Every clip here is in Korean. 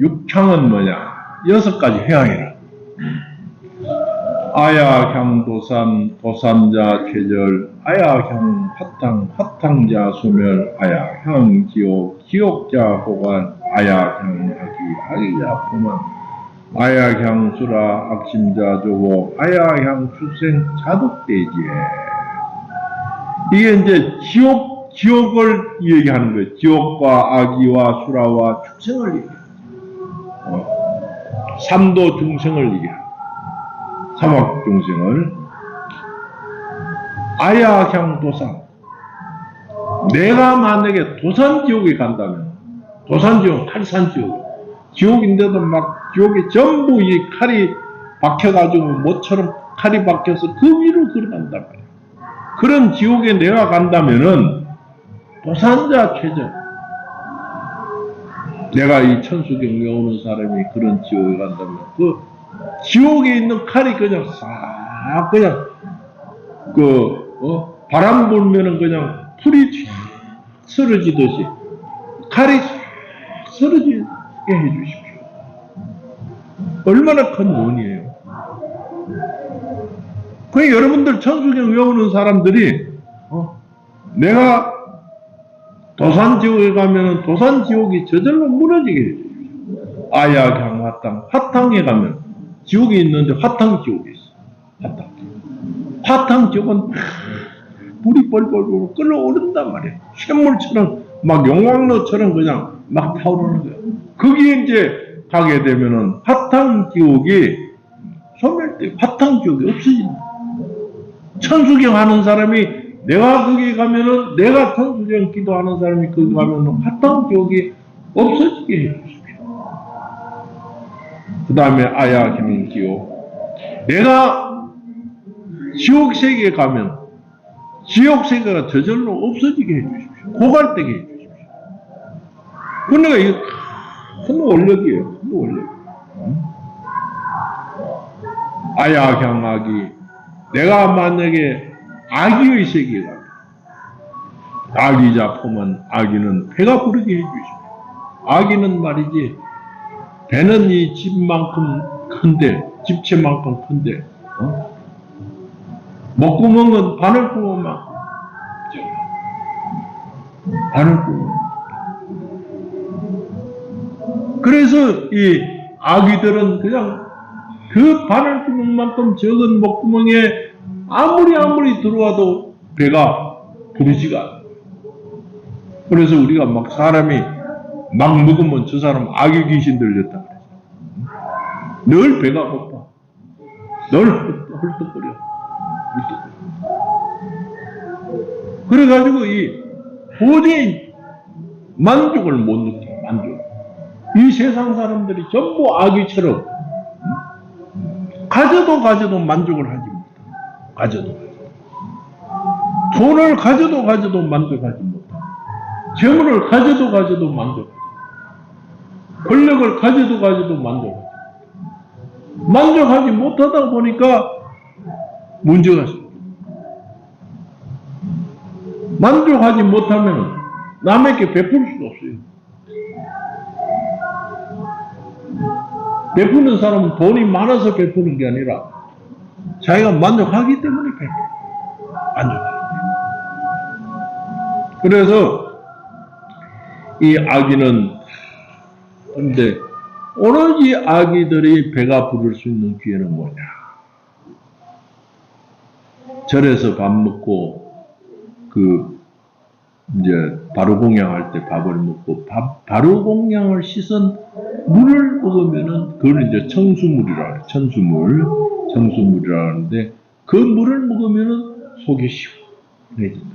육향은 뭐냐? 여섯 가지 해양이라. 아야향 도산, 도산자 최절, 아야향 화탕, 화탕자 소멸, 아야향 지옥, 지옥자 호관, 아야향 악이, 악이자 포만, 아야향 수라, 악심자 조고, 아야향 출생 자독대지에. 이게 이제 지옥, 지옥을 얘기하는 거예요. 지옥과 아기와 수라와 축생을 얘기해요. 어, 삼도 중생을 얘기해요. 삼악 중생을. 아야향 도산. 내가 만약에 도산지옥에 간다면, 도산지옥, 칼산지옥. 지옥인데도 막, 지옥에 전부 이 칼이 박혀가지고 모처럼 칼이 박혀서 그 위로 걸어간단 말이야. 그런 지옥에 내가 간다면은 도산자 최저. 내가 이 천수경에 오는 사람이 그런 지옥에 간다면 그 지옥에 있는 칼이 그냥 싹 그냥 그 어? 바람 불면은 그냥 풀이 쫙 쓰러지듯이 칼이 싹 쓰러지게 해주십시오. 얼마나 큰 원이에요. 그 여러분들 천수경 외우는 사람들이 어, 내가 도산지옥에 가면은 도산지옥이 저절로 무너지게 해주십시오. 아야경 화탕 화탕에 가면 지옥이 있는데 화탕지옥이 있어. 화탕. 화탕지옥은 불이 뻘뻘뻘 끓어오른단 말이야. 샘물처럼 막 용광로처럼 그냥 막 타오르는 거야. 거기에 이제 가게 되면은 화탕지옥이 소멸돼 화탕지옥이 없어진다. 천수경 하는 사람이 내가 거기 가면은 내가 천수경 기도하는 사람이 거기 가면은 화탕지옥이 없어지게 해주십시오. 그 다음에 아야 김인지옥 내가 지옥 세계에 가면 지옥 세계가 저절로 없어지게 해주십시오. 고갈되게 해주십시오. 그러니까 이거 큰 원력이에요. 큰 원력. 아야 경악이 내가 만약에 아기의 세계에 가면 아기자 폼은 아기는 배가 부르게 해주십시오. 아기는 말이지 배는 이 집만큼 큰데 집채만큼 큰데 어? 목구멍은 바늘구멍만큼 바늘구멍 그래서 이 아기들은 그냥 그 바늘구멍만큼 적은 목구멍에 아무리 아무리 들어와도 배가 부르지가. 그래서 우리가 막 사람이 막 먹으면 저 사람 아기 귀신 들렸다 그랬어. 늘 배가 고파. 늘 헐떡거려. 헐떡거려. 그래가지고 이 도저히 만족을 못 느껴, 만족. 이 세상 사람들이 전부 아기처럼 가져도 가져도 만족을 하지. 가져도. 돈을 가져도 가져도 만족하지 못해. 재물을 가져도 가져도 만족하지 못해. 권력을 가져도 가져도 만족하지 못해. 만족하지 못하다 보니까 문제가 생겨. 만족하지 못하면 남에게 베풀 수가 없어요. 베푸는 사람은 돈이 많아서 베푸는 게 아니라 자기가 만족하기 때문에 때문에. 그래서 이 아기는 근데 오로지 아기들이 배가 부를 수 있는 기회는 뭐냐? 절에서 밥 먹고 그 이제 바로 공양할 때 밥을 먹고 밥 바로 공양을 씻은 물을 먹으면은 그걸 이제 청수물이라. 천수물, 청수물이라 하는데 그 물을 먹으면은 속이 시원해진다.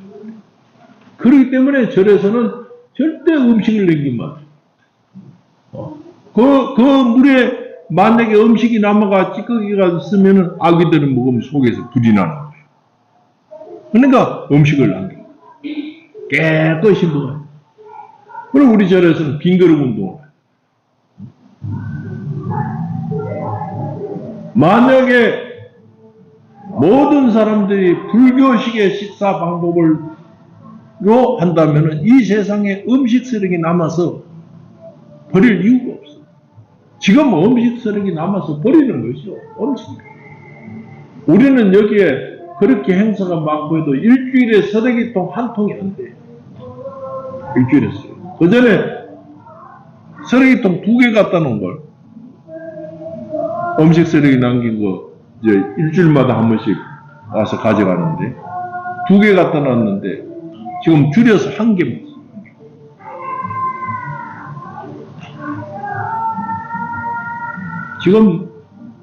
그렇기 때문에 절에서는 절대 음식을 남기면. 어. 그, 그 물에 만약에 음식이 남아가 찌꺼기가 있으면은 아기들은 먹으면 속에서 불이 나는 거예요. 그러니까 음식을 남겨. 깨끗이 먹어요. 그럼 우리 절에서는 빈 그릇 운동을 해요. 만약에 모든 사람들이 불교식의 식사 방법을 로 한다면은 이 세상에 음식 쓰레기 남아서 버릴 이유가 없어. 지금 음식 쓰레기 남아서 버리는 것이요. 음식. 우리는 여기에 그렇게 행사가 많고 해도 일주일에 쓰레기통 한 통이 안 돼. 일주일에 쓰레기. 그 전에 쓰레기통 두 개 갖다 놓은 걸. 음식 쓰레기 남긴 거, 이제 일주일마다 한 번씩 와서 가져가는데, 두 개 갖다 놨는데, 지금 줄여서 한 개만. 써. 지금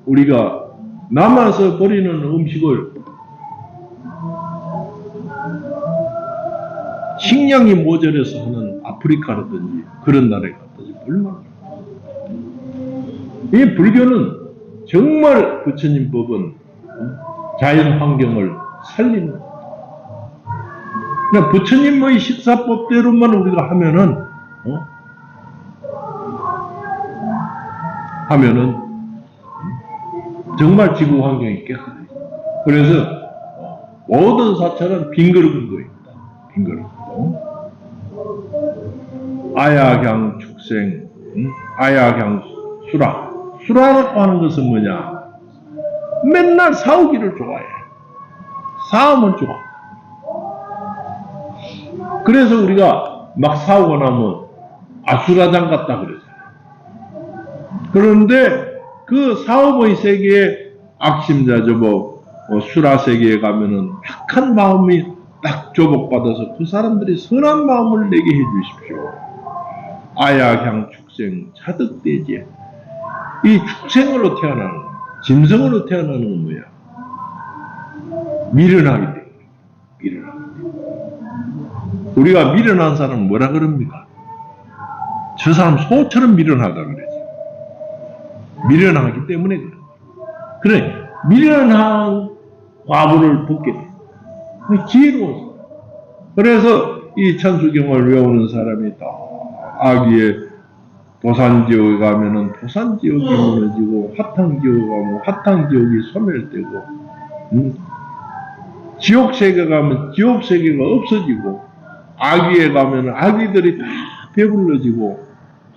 우리가 남아서 버리는 음식을 식량이 모자라서 하는 아프리카라든지 그런 나라에 갖다 주면 얼마나 이 불교는 정말 부처님 법은 어? 자연 환경을 살리는. 그냥 부처님의 식사법대로만 우리가 하면은 어? 하면은 정말 지구 환경이 깨끗해요. 그래서 어, 모든 사찰은 그릇. 어? 아야경 축생, 응? 아야경 수라. 수라라고 하는 것은 뭐냐? 맨날 싸우기를 좋아해. 싸움을 좋아. 그래서 우리가 막 싸우고 나면 아수라장 같다 그러잖아요. 그런데 그 사업의 세계에 악심자 저보 어, 수라 세계에 가면은 착한 마음이 딱 조복받아서 그 사람들이 선한 마음을 내게 해주십시오. 아야향 축생 차득대지 이 축생으로 태어나는 거야. 짐승으로 태어나는 건 뭐야? 미련하기 때문에 미련하기 때문에 우리가 미련한 사람은 뭐라 그럽니까? 저 사람 소처럼 미련하다 그러지. 미련하기 때문에 그래. 그래, 미련한 과부를 붙게 돼. 그 지혜로워서. 그래서 이 천수경을 외우는 사람이 다 아기의 도산지옥에 가면은 도산지옥이 무너지고 화탕지옥에 가면 화탕지옥이 소멸되고 음? 지옥 세계 가면 지옥 세계가 없어지고 아기에 가면 아기들이 다 배불러지고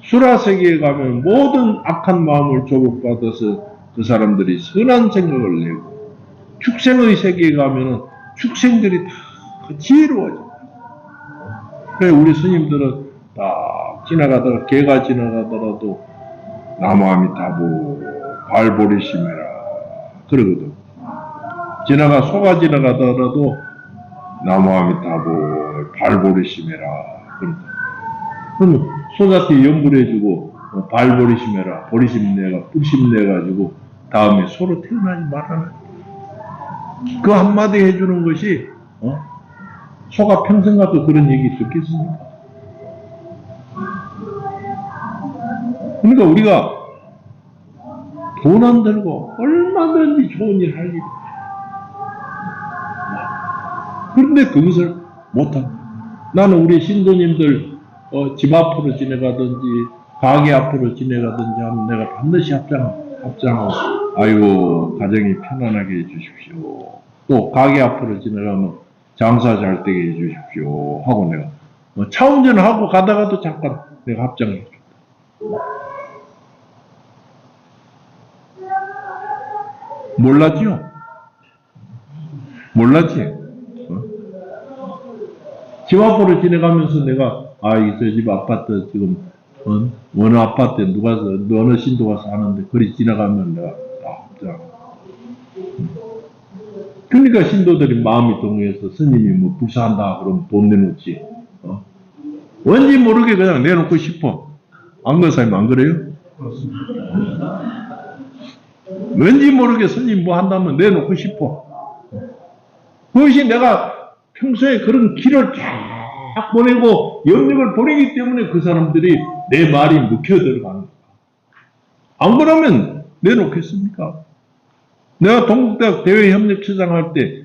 수라 세계에 가면 모든 악한 마음을 조복받아서 그 사람들이 선한 생각을 내고 축생의 세계에 가면은 축생들이 다 지혜로워져. 그래 우리 스님들은 딱 지나가다가 개가 지나가더라도 나무아미타부 발보리 심해라 그러거든. 지나가 소가 지나가더라도 나무아미타부 발보리 심해라 그러거든. 그러면 소자티 연불해주고 어, 발보리 심해라 보리 심 내가 뿔 심 내가지고 다음에 소로 태어나지 말아라. 그 한마디 해주는 것이 어? 소가 평생 가도 그런 얘기 듣겠습니까? 그러니까 우리가 돈 안 들고 얼마든지 좋은 일 할 일이. 그런데 그것을 못한다. 나는 우리 신도님들 어, 집 앞으로 지나가든지 가게 앞으로 지나가든지 하면 내가 반드시 합장, 합장하고 아이고 가정이 편안하게 해주십시오. 또 가게 앞으로 지나가면 장사 잘 되게 해주십시오 하고 내가 뭐차 운전하고 가다가도 잠깐 내가 합장해 줘. 몰랐죠? 몰랐지? 어? 집 앞으로 지나가면서 내가 아, 이저집 아파트 지금 어? 어느 아파트에 누가 서 어느 신도가 사는데 거리 지나가면 내가 다 합장. 그러니까 신도들이 마음이 동해서 스님이 뭐 불사한다 그러면 돈 내놓지. 어? 왠지 모르게 그냥 내놓고 싶어. 안 그런 사람이 안 그래요? 왠지 모르게 스님 뭐 한다면 내놓고 싶어. 그것이 내가 평소에 그런 길을 쫙 보내고 영역을 보내기 때문에 그 사람들이 내 말이 묵혀 거야. 안 그러면 내놓겠습니까? 내가 동국대학 대외협력처장 할 때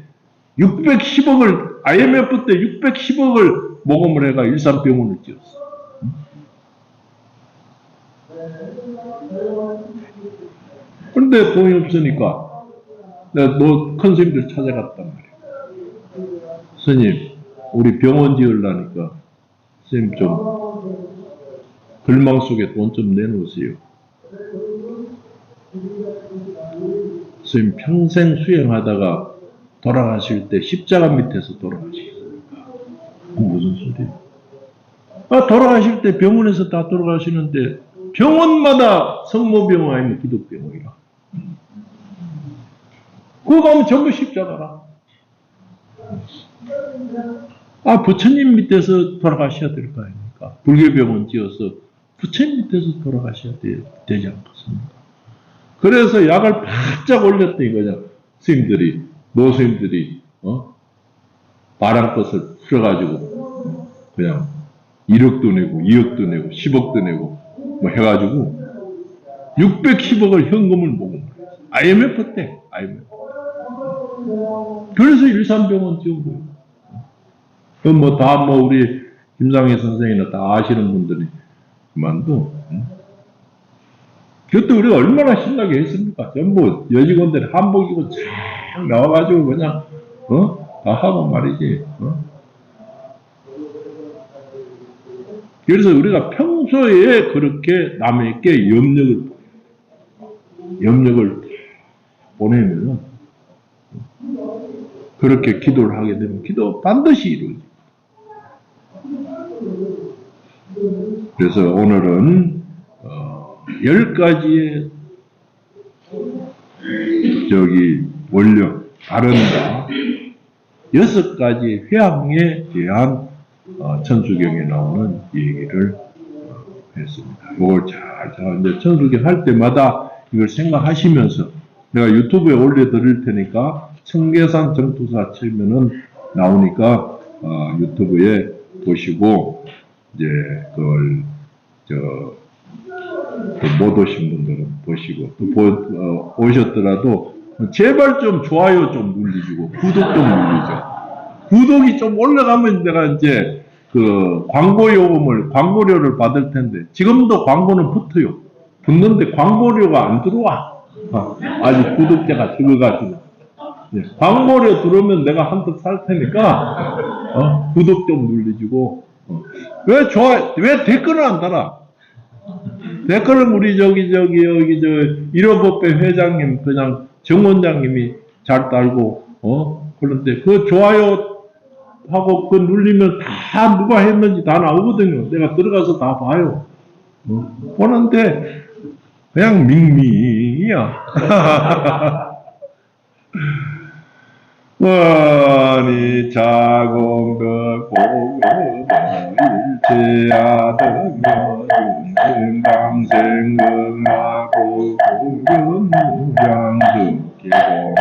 610억을 IMF 때 610억을 모금을 해가 일산병원을 지었어. 그런데 돈이 없으니까 내가 너 큰 스님들 찾아갔단 말이야. 스님, 우리 병원 지으려니까 스님 좀 글망 속에 돈 좀 내놓으세요. 스님 평생 수행하다가 돌아가실 때 십자가 밑에서 돌아가시겠습니까? 무슨 소리예요? 아, 돌아가실 때 병원에서 다 돌아가시는데 병원마다 성모병원 아니면 기독병원이라. 그거 가면 전부 십자가라. 아, 부처님 밑에서 돌아가셔야 될 거 아닙니까? 불교병원 지어서 부처님 밑에서 돌아가셔야 되, 되지 않겠습니까? 그래서 약을 바짝 올렸다 이거죠. 스님들이, 노스님들이, 어? 바람것을 풀어가지고, 그냥 1억도 내고, 2억도 내고, 10억도 내고, 뭐 해가지고, 610억을 현금을 모금. IMF 때, IMF. 그래서 일산병원 지은 거예요. 그건 뭐 다 뭐 우리 김상희 선생이나 다 아시는 분들이 그만도. 응? 그것도 우리가 얼마나 신나게 했습니까? 전부 여직원들이 한복 입고 쫙 나와가지고 그냥, 어? 다 하고 말이지. 어? 그래서 우리가 평소에 그렇게 남에게 염력을, 염력을 보내면은, 그렇게 기도를 하게 되면 기도 반드시 이루어집니다. 그래서 오늘은 어, 열 가지의 저기 원령 다른다 여섯 가지 회항에 대한 어, 천수경에 나오는 얘기를 어, 했습니다. 이걸 잘, 잘 이제 천수경 할 때마다 이걸 생각하시면서 내가 유튜브에 올려드릴 테니까 청계산 정토사 치면은 나오니까 어, 유튜브에 보시고 이제 그걸 저못 오신 분들은 보시고 또 보, 어, 오셨더라도 제발 좀 좋아요 좀 눌리시고 구독 좀 눌리죠. 구독이 좀 올라가면 내가 이제 그 광고 요금을 광고료를 받을 텐데 지금도 광고는 붙어요. 붙는데 광고료가 안 들어와. 아, 아직 구독자가 적어가지고. 예, 광고료 들어오면 내가 한턱 살 테니까 어, 구독 좀 눌러주고 어. 왜 좋아 왜 댓글을 안 달아? 댓글은 우리 저기 저기 여기 저 일호법회 회장님 그냥 정 원장님이 잘 달고 어 그런데 그 좋아요 하고 그 눌리면 다 누가 했는지 다 나오거든요. 내가 들어가서 다 봐요. 어, 보는데 그냥 밍밍이야. 원이 자공덕 보고는 일체하더며 금강생금하고 공견무량등 기공